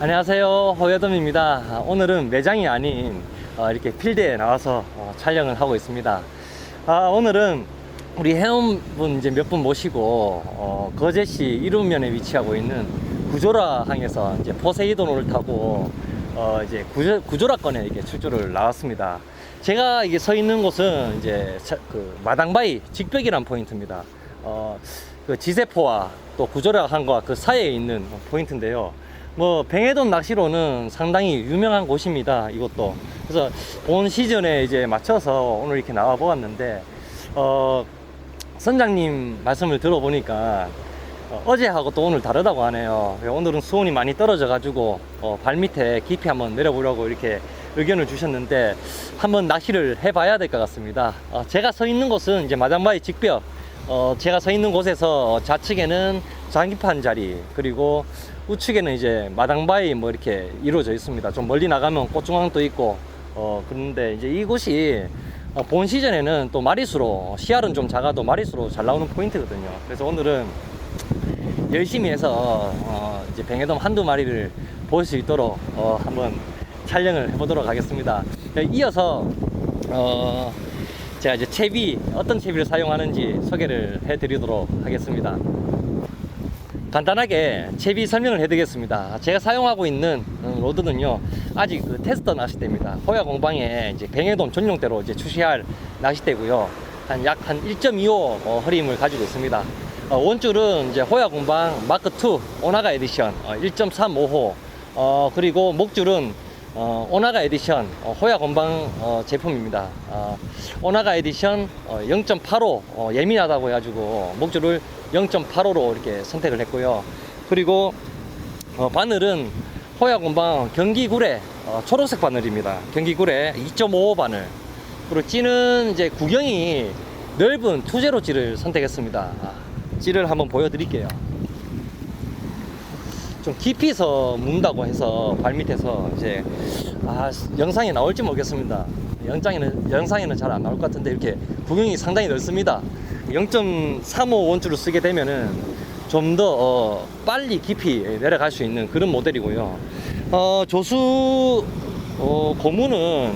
안녕하세요. 허여dom입니다. 아, 오늘은 매장이 아닌 어, 이렇게 필드에 나와서 어, 촬영을 하고 있습니다. 아, 오늘은 우리 회원분 이제 몇 분 모시고 어, 거제시 이루면에 위치하고 있는 구조라 항에서 이제 포세이돈을 타고 어, 이제 구조, 구조라권에 이렇게 출조를 나왔습니다. 제가 이게 서 있는 곳은 이제 차- 그 마당바위 직벽이란 포인트입니다. 어, 그 지세포와 또 구조라 항과 그 사이에 있는 포인트인데요 뭐 뱅에돈 낚시로는 상당히 유명한 곳입니다. 이곳도. 그래서 본 시즌에 이제 맞춰서 오늘 이렇게 나와 보았는데 어 선장님 말씀을 들어보니까 어, 제하고또 오늘 다르다고 하네요. 오늘은 수온이 많이 떨어져 가지고 어, 발 밑에 깊이 한번 내려보려고 이렇게 의견을 주셨는데 한번 낚시를 해봐야 될 것 같습니다. 어, 제가 서 있는 곳은 이제 마장바위 직벽. 어, 제가 서 있는 곳에서 좌측에는 장기판 자리 그리고 우측에는 이제 마당바위 뭐 이렇게 이루어져 있습니다. 좀 멀리 나가면 꽃중앙도 있고 어 그런데 이제 이곳이 어, 본 시즌에는 또 마리수로 씨알은 좀 작아도 마리수로 잘 나오는 포인트거든요. 그래서 오늘은 열심히 해서 어 이제 뱅에돔 한두 마리를 볼 수 있도록 어 한번 촬영을 해보도록 하겠습니다. 이어서 어 제가 이제 채비 어떤 채비를 사용하는지 소개를 해드리도록 하겠습니다. 간단하게 채비 설명을 해드리겠습니다. 제가 사용하고 있는 음, 로드는요, 아직 그 테스터 낚싯대입니다. 호야 공방에 이제 뱅에돔 전용대로 이제 출시할 낚싯대고요. 한 약 한 1.25 어, 허리임을 가지고 있습니다. 어, 원줄은 이제 호야 공방 마크 2 오나가 에디션 어, 1.35호, 어, 그리고 목줄은 어, 오나가 에디션 어, 호야 건방 어, 제품입니다. 어, 오나가 에디션 어, 0.85 어, 예민하다고 해가지고 목줄을 0.85로 이렇게 선택을 했고요. 그리고 어, 바늘은 호야 건방 경기구레 어, 초록색 바늘입니다. 경기구레 2.55 바늘. 그리고 찌는 이제 구경이 넓은 투제로 찌를 선택했습니다. 아, 찌를 한번 보여드릴게요. 좀 깊이서 문다고 해서 발밑에서 이제 아 영상에 나올지 모르겠습니다. 영상에는 영상에는 잘 안 나올 것 같은데 이렇게 구경이 상당히 넓습니다. 0.35 원줄을 쓰게 되면은 좀더 어, 빨리 깊이 내려갈 수 있는 그런 모델이고요. 어, 조수 어, 고무는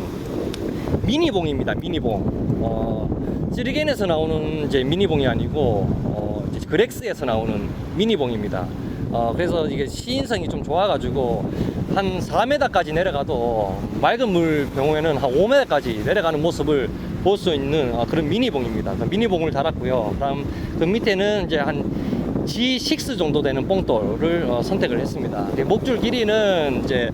미니봉입니다. 미니봉. 어, 찌르겐에서 나오는 이제 미니봉이 아니고 어, 이제 그렉스에서 나오는 미니봉입니다. 어, 그래서 이게 시인성이 좀 좋아가지고 한 4m까지 내려가도 맑은 물 경우에는 한 5m까지 내려가는 모습을 볼 수 있는 어, 그런 미니봉입니다. 그 미니봉을 달았고요. 그다음 그 밑에는 이제 한 G6 정도 되는 뽕돌을 어, 선택을 했습니다. 목줄 길이는 이제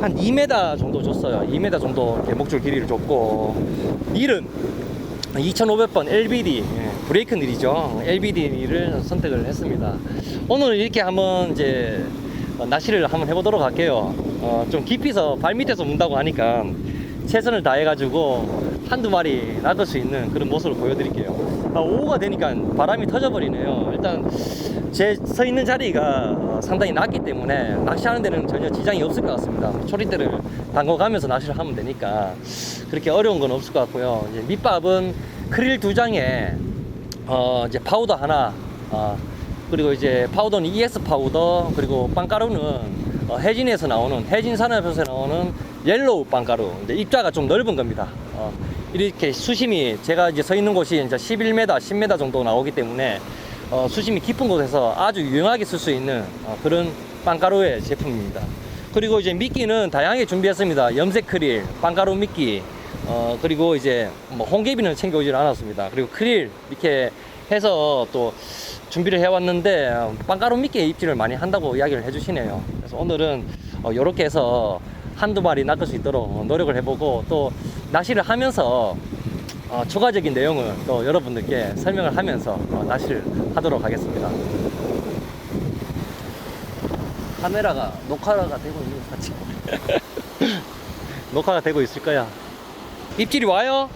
한 2m 정도 줬어요. 2m 정도 목줄 길이를 줬고 닐은 2500번 LBD 예, 브레이크 닐이죠. LBD를 선택을 했습니다. 오늘 이렇게 한번 이제 어, 낚시를 한번 해보도록 할게요. 어, 좀 깊이서 발 밑에서 문다고 하니까 최선을 다해가지고 한두 마리 낚을 수 있는 그런 모습을 보여드릴게요. 아, 오후가 되니까 바람이 터져버리네요. 일단 제 서 있는 자리가 어, 상당히 낮기 때문에 낚시하는 데는 전혀 지장이 없을 것 같습니다. 초리대를 담궈가면서 낚시를 하면 되니까 그렇게 어려운 건 없을 것 같고요. 밑밥은 크릴 두 장에 어, 이제 파우더 하나, 어, 그리고 이제 파우더는 ES 파우더, 그리고 빵가루는 어, 해진에서 나오는, 해진 산업에서 나오는 옐로우 빵가루. 이제 입자가 좀 넓은 겁니다. 어, 이렇게 수심이 제가 이제 서 있는 곳이 이제 11m, 10m 정도 나오기 때문에 어, 수심이 깊은 곳에서 아주 유용하게 쓸 수 있는 어, 그런 빵가루의 제품입니다. 그리고 이제 미끼는 다양하게 준비했습니다. 염색 크릴, 빵가루 미끼, 어, 그리고 이제 뭐 홍개비는 챙겨오질 않았습니다. 그리고 크릴 이렇게 해서 또 준비를 해왔는데 어, 빵가루 미끼에 입질을 많이 한다고 이야기를 해주시네요. 그래서 오늘은 어, 이렇게 해서 한두 마리 낚을 수 있도록 노력을 해보고 또 낚시를 하면서 어, 추가적인 내용을 또 여러분들께 설명을 하면서 어, 낚시를 하도록 하겠습니다. 카메라가 녹화가 되고 있는 것 같지? 녹화가 되고 있을 거야. 입질이 와요?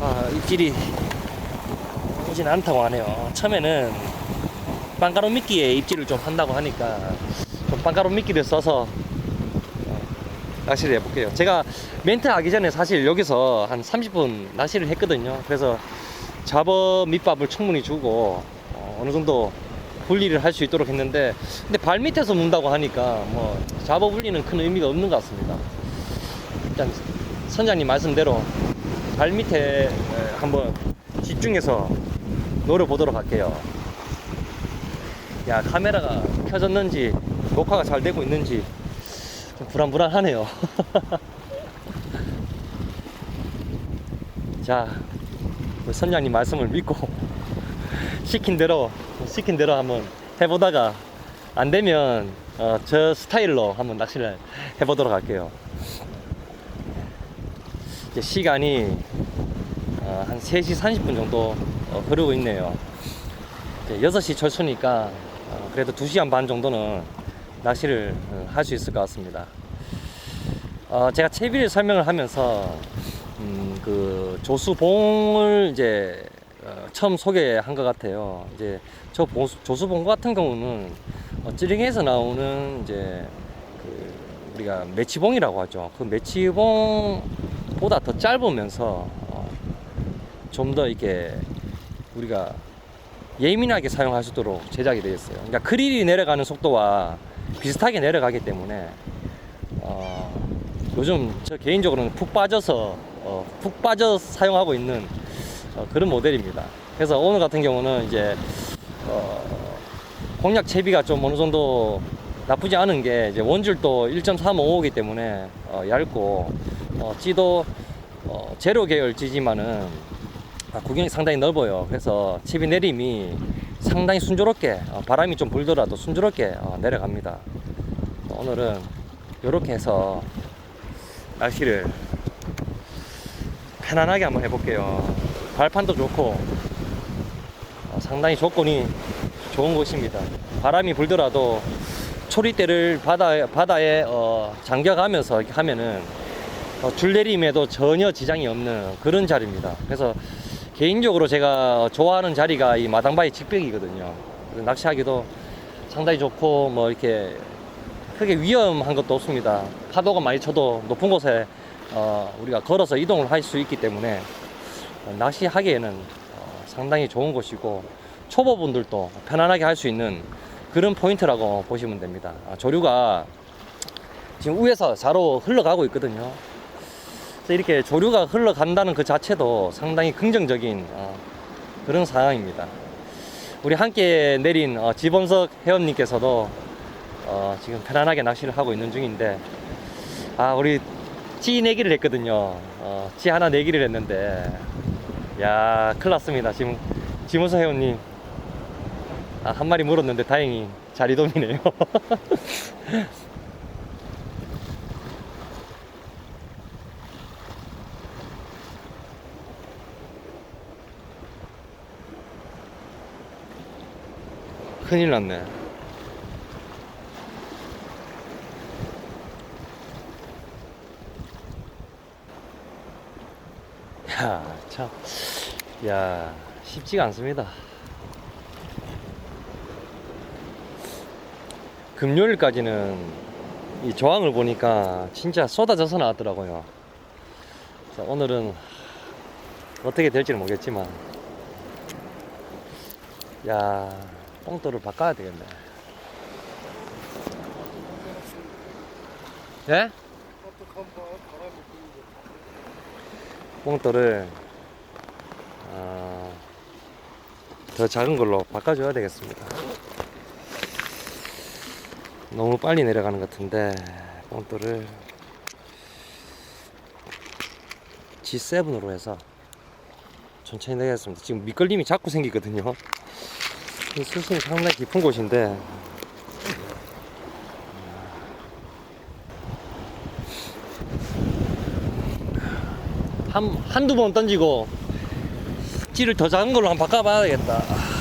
아, 입질이 오진 않다고 하네요. 처음에는 빵가루 미끼에 입질을 좀 한다고 하니까 좀 빵가루 미끼를 써서 어, 낚시를 해볼게요. 제가 멘트 하기 전에 사실 여기서 한 30분 낚시를 했거든요. 그래서 잡어 밑밥을 충분히 주고 어, 어느 정도 분리를 할 수 있도록 했는데 근데 발 밑에서 문다고 하니까 뭐 잡어 분리는 큰 의미가 없는 것 같습니다. 일단 선장님 말씀대로 발 밑에 에, 한번 집중해서 노려보도록 할게요. 야 카메라가 켜졌는지 녹화가 잘 되고 있는지 좀 불안불안하네요. 자, 우리 선장님 말씀을 믿고 시킨 대로 시킨 대로 한번 해보다가 안 되면 어, 저 스타일로 한번 낚시를 해보도록 할게요. 이제 시간이 어, 한 3시 30분 정도 어, 흐르고 있네요. 이제 6시 철수니까 어, 그래도 2시간 반 정도는 낚시를 할수 있을 것 같습니다. 어, 제가 채비를 설명을 하면서 음, 그 조수봉을 이제 어, 처음 소개한 것 같아요. 이제 저 봉- 조수봉 같은 경우는 어, 찌링에서 나오는 이제 그 우리가 매치봉이라고 하죠. 그 매치봉 보다 더 짧으면서 어, 좀더 이렇게 우리가 예민하게 사용할 수 있도록 제작이 되어 있어요. 그러니까 크릴이 내려가는 속도와 비슷하게 내려가기 때문에 어, 요즘 저 개인적으로는 푹 빠져서 어, 푹 빠져 사용하고 있는 어, 그런 모델입니다. 그래서 오늘 같은 경우는 이제 어, 공략 채비가 좀 어느 정도 나쁘지 않은 게 이제 원줄도 1.35이기 때문에 어, 얇고 어, 찌도 어, 제로 계열 찌지만은 아, 구경이 상당히 넓어요. 그래서 칩이 내림이 상당히 순조롭게 어, 바람이 좀 불더라도 순조롭게 어, 내려갑니다. 오늘은 이렇게 해서 낚시를 편안하게 한번 해볼게요. 발판도 좋고 어, 상당히 조건이 좋은 곳입니다. 바람이 불더라도 초리대를 바다에, 바다에 어, 잠겨가면서 하면은 어, 줄 내림에도 전혀 지장이 없는 그런 자리입니다. 그래서 개인적으로 제가 좋아하는 자리가 이 마당바위 직벽이거든요. 낚시하기도 상당히 좋고 뭐 이렇게 크게 위험한 것도 없습니다. 파도가 많이 쳐도 높은 곳에 어, 우리가 걸어서 이동을 할 수 있기 때문에 어, 낚시하기에는 어, 상당히 좋은 곳이고 초보분들도 편안하게 할 수 있는 그런 포인트라고 보시면 됩니다. 아, 조류가 지금 위에서 자로 흘러가고 있거든요. 그래서 이렇게 조류가 흘러간다는 그 자체도 상당히 긍정적인 어, 그런 상황입니다. 우리 함께 내린 어, 지범석 회원님께서도 어, 지금 편안하게 낚시를 하고 있는 중인데 아 우리 찌 내기를 했거든요. 어, 찌 하나 내기를 했는데 야 큰일 났습니다. 지금 지범석 회원님 아, 한 마리 물었는데 다행히 자리돔이네요. 큰일 났네. 야, 참. 야, 쉽지가 않습니다. 금요일까지는 이 조항을 보니까 진짜 쏟아져서 나왔더라고요. 오늘은 어떻게 될지는 모르겠지만, 야, 뽕돌을 바꿔야 되겠네. 예? 뽕돌을 어, 더 작은 걸로 바꿔줘야 되겠습니다. 너무 빨리 내려가는 것 같은데 뽕돌을 G7으로 해서 천천히 내겠습니다. 지금 밑걸림이 자꾸 생기거든요. 이 수심이 상당히 깊은 곳인데 한, 한두 번 던지고 찌를 더 작은 걸로 한번 바꿔봐야 되겠다.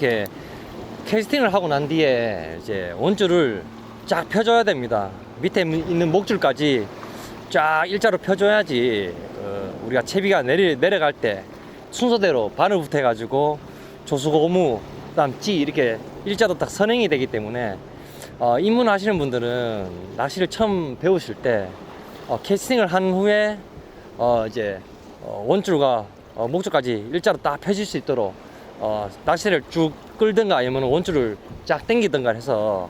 이렇게 캐스팅을 하고 난 뒤에 이제 원줄을 쫙 펴줘야 됩니다. 밑에 있는 목줄까지 쫙 일자로 펴줘야지 어, 우리가 채비가 내리, 내려갈 때 순서대로 바늘 붙여가지고 조수고무 그다음 찌 이렇게 일자로 딱 선행이 되기 때문에 어, 입문하시는 분들은 낚시를 처음 배우실 때 어, 캐스팅을 한 후에 어, 이제 어, 원줄과 어, 목줄까지 일자로 딱 펴질 수 있도록 어, 낚시를 쭉 끌든가 아니면 원줄을 쫙 당기든가 해서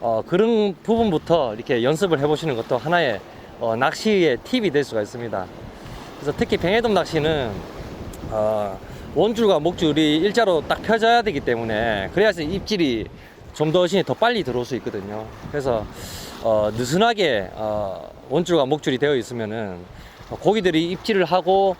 어, 그런 부분부터 이렇게 연습을 해보시는 것도 하나의 어, 낚시의 팁이 될 수가 있습니다. 그래서 특히 뱅에돔 낚시는 어, 원줄과 목줄이 일자로 딱 펴져야 되기 때문에 그래야지 입질이 좀더 어신이 더 빨리 들어올 수 있거든요. 그래서 어, 느슨하게 어, 원줄과 목줄이 되어 있으면은 어, 고기들이 입질을 하고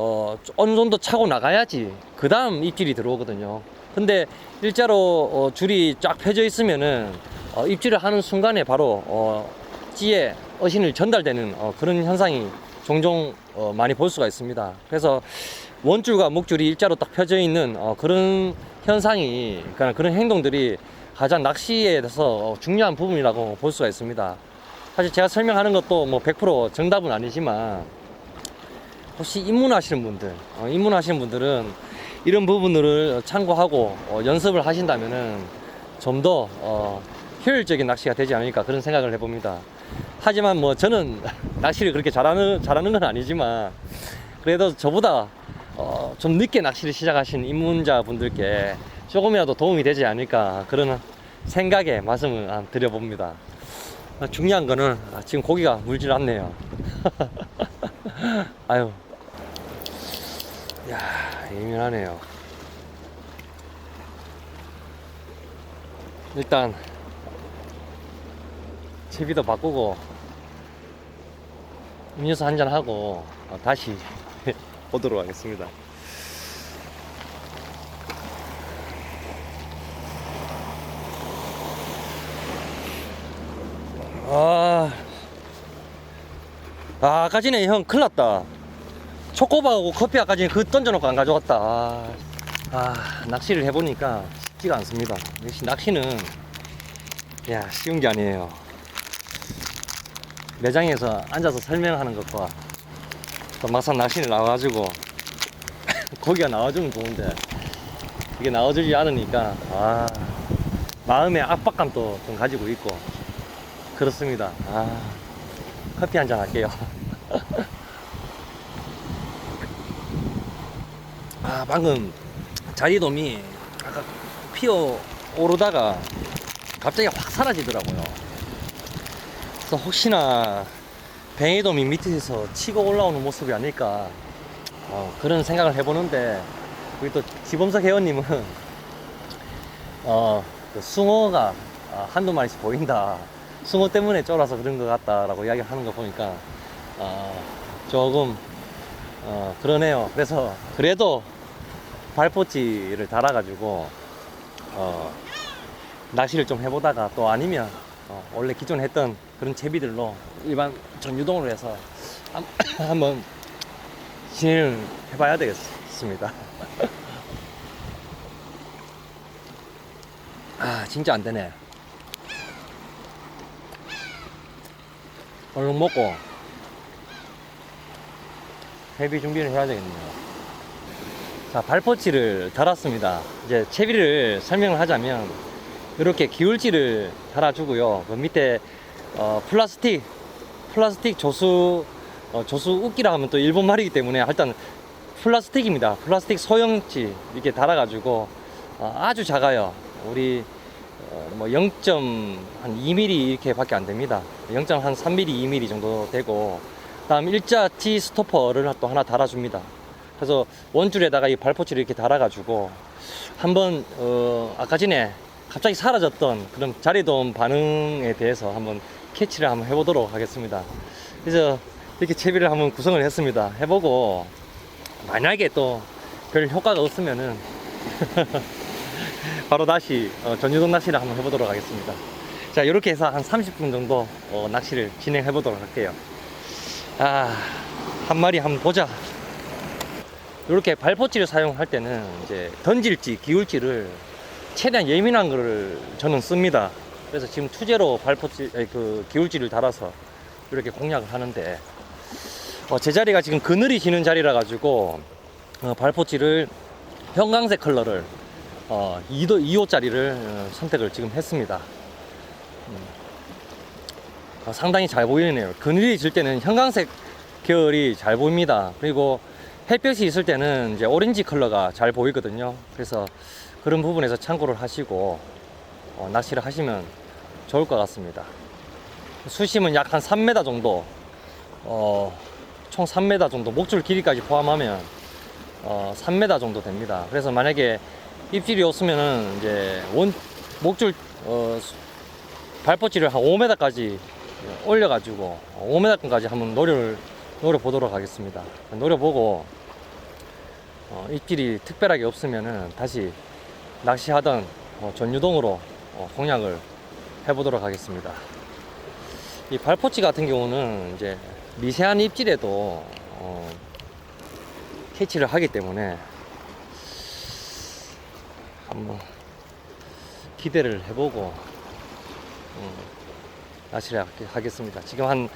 어, 어느 정도 차고 나가야지 그 다음 입질이 들어오거든요. 근데 일자로 어, 줄이 쫙 펴져 있으면은 어, 입질을 하는 순간에 바로 어, 찌에 어신을 전달되는 어, 그런 현상이 종종 어, 많이 볼 수가 있습니다. 그래서 원줄과 목줄이 일자로 딱 펴져 있는 어, 그런 현상이 그러니까 그런 행동들이 가장 낚시에 대해서 어, 중요한 부분이라고 볼 수가 있습니다. 사실 제가 설명하는 것도 뭐 100% 정답은 아니지만 혹시 입문하시는 분들, 어, 입문하시는 분들은 이런 부분들을 참고하고 어, 연습을 하신다면은 좀 더 어, 효율적인 낚시가 되지 않을까 그런 생각을 해봅니다. 하지만 뭐 저는 낚시를 그렇게 잘하는 잘하는 건 아니지만 그래도 저보다 어, 좀 늦게 낚시를 시작하신 입문자 분들께 조금이라도 도움이 되지 않을까 그런 생각에 말씀을 한- 드려봅니다. 아, 중요한 거는 아, 지금 고기가 물질 않네요. 아유, 하네요. 일단 채비도 바꾸고 음료수 한잔 하고 어, 다시 보도록 하겠습니다. 아, 아 아까 전에 형 큰일 났다. 초코바하고 커피 아까 전에 그 던져놓고 안 가져왔다. 아, 아, 낚시를 해보니까 쉽지가 않습니다. 역시 낚시는 야 쉬운 게 아니에요. 매장에서 앉아서 설명하는 것과 또 막상 낚시를 나와가지고 고기가 나와주면 좋은데 이게 나와주지 않으니까 아 마음의 압박감도 좀 가지고 있고 그렇습니다. 아 커피 한 잔 할게요. 아 방금 자리돔이 아까 피어 오르다가 갑자기 확 사라지더라고요. 그래서 혹시나 뱅이돔이 밑에서 치고 올라오는 모습이 아닐까 어, 그런 생각을 해보는데 우리 또 지범석 회원님은 어, 그 숭어가 아, 한두 마리씩 보인다. 숭어 때문에 쫄아서 그런 것 같다라고 이야기를 하는 거 보니까 어, 조금 어, 그러네요. 그래서 그래도 발포치를 달아가지고 어, 낚시를 좀 해보다가 또 아니면 어, 원래 기존에 했던 그런 채비들로 일반 전유동으로 해서 한, 한번 진행을 해봐야 되겠습니다. 아 진짜 안 되네. 얼른 먹고 회비 준비를 해야 되겠네요. 자 발포치를 달았습니다. 이제 채비를 설명을 하자면 이렇게 기울지를 달아주고요. 그 밑에 어, 플라스틱 플라스틱 조수 어, 조수 웃기라 하면 또 일본 말이기 때문에 일단 플라스틱입니다. 플라스틱 소형지 이렇게 달아가지고 어, 아주 작아요. 우리 어, 뭐 0.2mm 이렇게밖에 안 됩니다. 0.3mm, 2mm 정도 되고 다음 일자 T 스토퍼를 또 하나 달아줍니다. 그래서 원줄에다가 이 발포치를 이렇게 달아가지고 한번 어, 아까 전에 갑자기 사라졌던 그런 자리돔 반응에 대해서 한번 캐치를 한번 해보도록 하겠습니다. 그래서 이렇게 채비를 한번 구성을 했습니다. 해보고 만약에 또 별 효과가 없으면은 바로 다시 어, 전유동 낚시를 한번 해보도록 하겠습니다. 자 이렇게 해서 한 30분 정도 어, 낚시를 진행해 보도록 할게요. 아, 한 마리 한번 보자. 이렇게 발포치를 사용할 때는 이제 던질지 기울지를 최대한 예민한 거를 저는 씁니다. 그래서 지금 투제로 아니, 그 기울지를 달아서 이렇게 공략을 하는데 어, 제 자리가 지금 그늘이 지는 자리라 가지고 어, 발포지를 형광색 컬러를 어, 2도 2호짜리를 어, 선택을 지금 했습니다. 음. 어, 상당히 잘 보이네요. 그늘이 질 때는 형광색 계열이 잘 보입니다. 그리고 햇볕이 있을 때는 이제 오렌지 컬러가 잘 보이거든요. 그래서 그런 부분에서 참고를 하시고 어, 낚시를 하시면 좋을 것 같습니다. 수심은 약 한 3m 정도, 어, 총 3m 정도, 목줄 길이까지 포함하면 어, 3m 정도 됩니다. 그래서 만약에 입질이 없으면은 이제 원 목줄 어, 수- 발포질을 한 5m까지 올려가지고 5m까지 한번 노려를 노려 보도록 하겠습니다. 노려 보고 어, 입질이 특별하게 없으면은 다시 낚시하던 어, 전유동으로 어, 공략을 해보도록 하겠습니다. 이 발포치 같은 경우는 이제 미세한 입질에도 어, 캐치를 하기 때문에 한번 기대를 해보고 음, 낚시를 하- 하겠습니다. 지금 한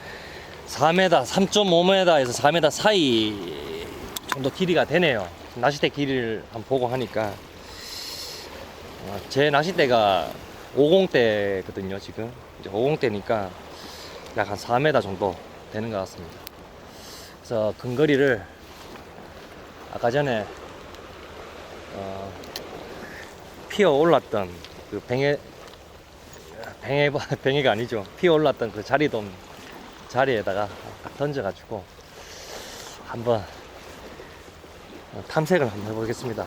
4m, 3.5m에서 4m 사이 정도 길이가 되네요. 낚싯대 길이를 한번 보고 하니까 어, 제 낚싯대가 50대거든요. 지금 이제 50대니까 약 한 4m 정도 되는 것 같습니다. 그래서 근거리를 아까 전에 어, 피어 올랐던 그 뱅에 뱅에 뱅에가 아니죠. 피어 올랐던 그 자리돔 자리에다가 딱 던져가지고 한번 어, 탐색을 한번 해보겠습니다.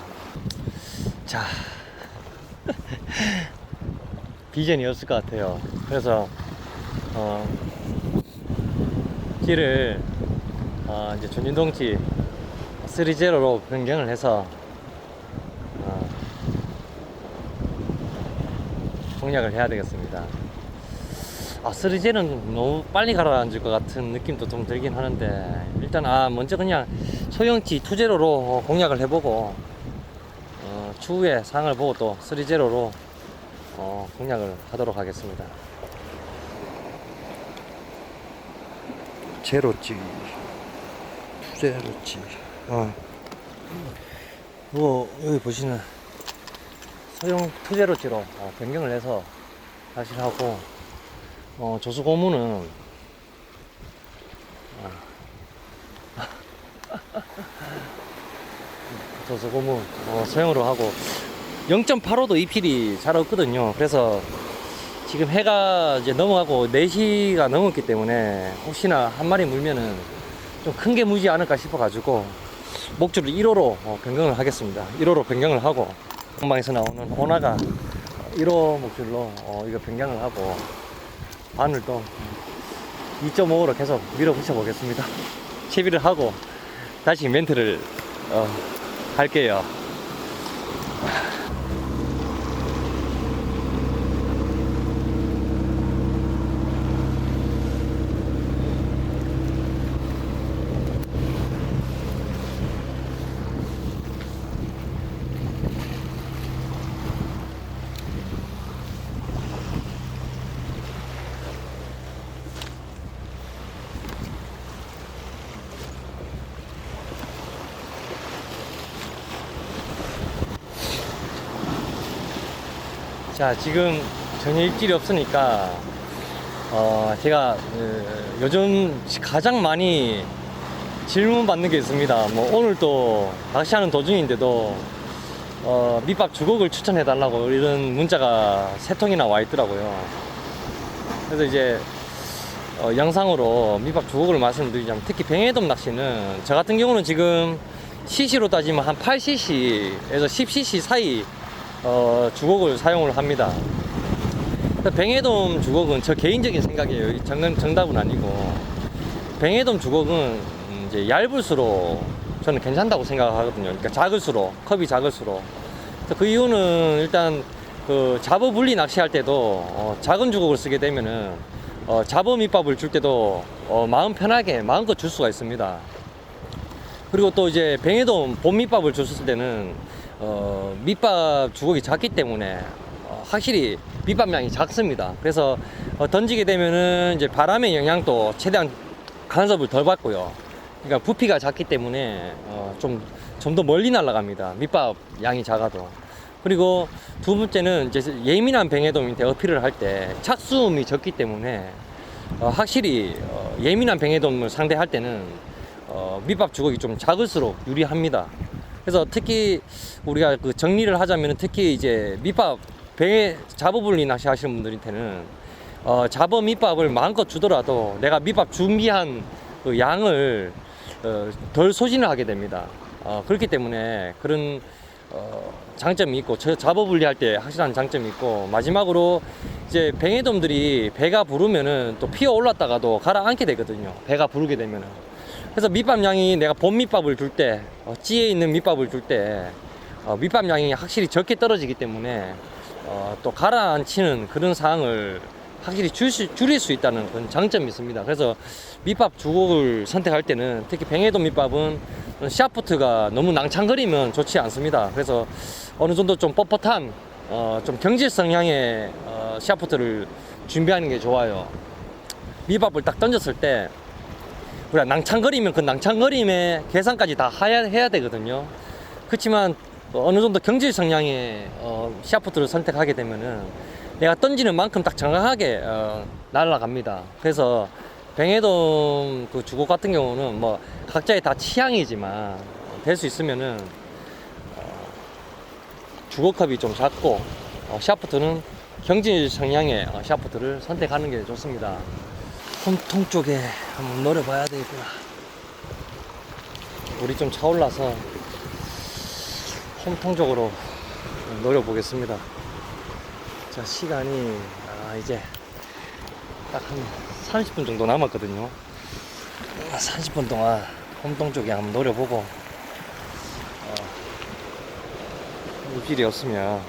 자, 비전이었을 것 같아요. 그래서 어, 길을 어, 이제 전진동치 3제로로 변경을 해서 어, 공략을 해야 되겠습니다. 아, 3G는 너무 빨리 가라앉을 것 같은 느낌도 좀 들긴 하는데, 일단, 아, 먼저 그냥 소형치 2제로로 공략을 해보고, 어, 추후에 상을 보고 또 3제로로 어, 공략을 하도록 하겠습니다. 제로찌, 투제로찌, 어. 뭐, 여기 보시는 소형 투제로찌로 어, 변경을 해서 다시 하고, 어, 조수 고무는 아. 조수 고무 어, 소형으로 하고 0.85도 이 필이 잘 없거든요. 그래서 지금 해가 이제 넘어가고 4시가 넘었기 때문에 혹시나 한 마리 물면은 좀 큰게 무지 않을까 싶어 가지고 목줄을 1호로 어, 변경을 하겠습니다. 1호로 변경을 하고 공방에서 나오는 오나가 1호 목줄로 어, 이거 변경을 하고 바늘도 2.5로 계속 밀어붙여 보겠습니다. 채비를 하고 다시 멘트를 어, 할게요. 자, 지금 전혀 입질이 없으니까, 어, 제가, 그, 요즘 가장 많이 질문 받는 게 있습니다. 뭐, 오늘 또 낚시하는 도중인데도, 어, 밑밥 주걱을 추천해 달라고 이런 문자가 세 통이나 와 있더라고요. 그래서 이제, 어, 영상으로 밑밥 주걱을 말씀드리자면, 특히 뱅에돔 낚시는, 저 같은 경우는 지금 CC로 따지면 한 8cc에서 10cc 사이 어, 주걱을 사용을 합니다. 뱅에돔 주걱은 저 개인적인 생각이에요. 정, 정답은 아니고. 뱅에돔 주걱은 음, 이제 얇을수록 저는 괜찮다고 생각하거든요. 그러니까 작을수록, 컵이 작을수록. 그 이유는 일단 그 잡어 분리 낚시할 때도 어, 작은 주걱을 쓰게 되면은 어, 잡어 밑밥을 줄 때도 어, 마음 편하게 마음껏 줄 수가 있습니다. 그리고 또 이제 뱅에돔 봄 밑밥을 줬을 때는 어, 밑밥 주걱이 작기 때문에 어, 확실히 밑밥량이 작습니다. 그래서 어, 던지게 되면은 이제 바람의 영향도 최대한 간섭을 덜 받고요. 그러니까 부피가 작기 때문에 어, 좀좀 더 멀리 날아갑니다. 밑밥 양이 작아도. 그리고 두 번째는 이제 예민한 뱅에돔한테 어필을 할 때 착수음이 적기 때문에 어, 확실히 어, 예민한 뱅에돔을 상대할 때는 어, 밑밥 주걱이 좀 작을수록 유리합니다. 그래서 특히 우리가 그 정리를 하자면 특히 이제 밑밥 잡어불리 낚시 하시는 분들한테는 어, 잡어 밑밥을 마음껏 주더라도 내가 밑밥 준비한 그 양을 어, 덜 소진을 하게 됩니다. 어, 그렇기 때문에 그런 어, 장점이 있고 저 잡어분리 할 때 확실한 장점이 있고 마지막으로 이제 뱅에돔들이 배가 부르면은 또 피어 올랐다가도 가라앉게 되거든요. 배가 부르게 되면은 그래서 밑밥 양이 내가 본 밑밥을 줄 때, 어, 찌에 있는 밑밥을 줄 때, 어, 밑밥 양이 확실히 적게 떨어지기 때문에, 어, 또 가라앉히는 그런 상황을 확실히 줄 수, 줄일 수 있다는 그런 장점이 있습니다. 그래서 밑밥 주곡을 선택할 때는 특히 뱅에돔 밑밥은 샤프트가 너무 낭창거리면 좋지 않습니다. 그래서 어느 정도 좀 뻣뻣한, 어, 좀 경질 성향의 어, 샤프트를 준비하는 게 좋아요. 밑밥을 딱 던졌을 때 우리가 낭창거리면 그 낭창거림의 계산까지 다 해야, 해야 되거든요. 그렇지만 어느 정도 경질 성향의 어, 샤프트를 선택하게 되면은 내가 던지는 만큼 딱 정확하게 어, 날아갑니다. 그래서 뱅에돔 그 주곡 같은 경우는 뭐 각자의 다 취향이지만 될 수 있으면은 어, 주곡컵이 좀 작고 어, 샤프트는 경질 성향의 어, 샤프트를 선택하는 게 좋습니다. 홈통 쪽에 한번 노려봐야 되겠구나. 물이 좀 차올라서 홈통 쪽으로 노려보겠습니다. 자, 시간이 아, 이제 딱 한 30분 정도 남았거든요. 30분 동안 홈통 쪽에 한번 노려보고 어, 물길이 없으면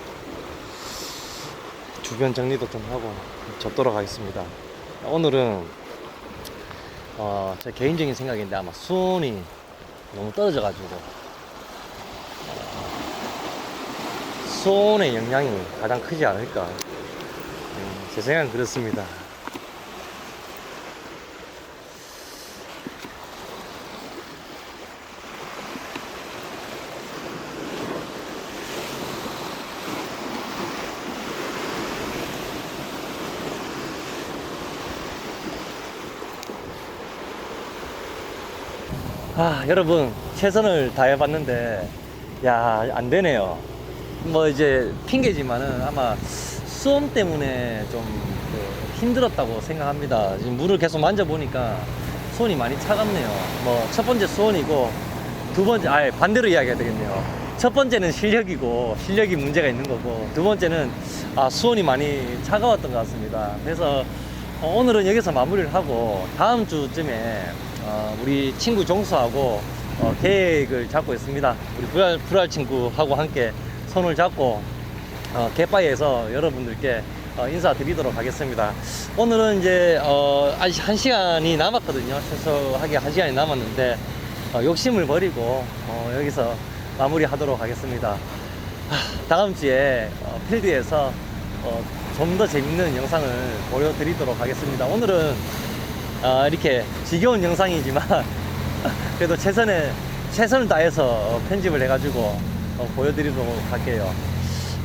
주변 정리도 좀 하고 접도록 하겠습니다. 오늘은 어, 제 개인적인 생각인데 아마 수온이 너무 떨어져가지고 어, 수온의 영향이 가장 크지 않을까 음, 제 생각은 그렇습니다. 아, 여러분, 최선을 다해봤는데, 야, 안 되네요. 뭐, 이제, 핑계지만은 아마 수험 때문에 좀그 힘들었다고 생각합니다. 지금 물을 계속 만져보니까 손이 많이 차갑네요. 뭐, 첫 번째 수원이고, 두 번째, 아예 반대로 이야기해야 되겠네요. 첫 번째는 실력이고, 실력이 문제가 있는 거고, 두 번째는, 아, 수온이 많이 차가웠던 것 같습니다. 그래서, 어, 오늘은 여기서 마무리를 하고, 다음 주쯤에, 어, 우리 친구 종수하고 어, 계획을 잡고 있습니다. 우리 불알, 불알 친구하고 함께 손을 잡고 어, 갯바위에서 여러분들께 어, 인사드리도록 하겠습니다. 오늘은 이제 어, 아직 한 시간이 남았거든요. 최소하게 한 시간이 남았는데 어, 욕심을 버리고 어, 여기서 마무리하도록 하겠습니다. 하, 다음 주에 어, 필드에서 어, 좀 더 재밌는 영상을 보여드리도록 하겠습니다. 오늘은 어, 이렇게 지겨운 영상이지만 그래도 최선의 최선을 다해서 어, 편집을 해가지고 어, 보여드리도록 할게요.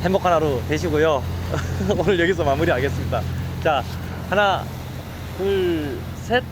행복한 하루 되시고요. 오늘 여기서 마무리하겠습니다. 자, 하나, 둘, 셋.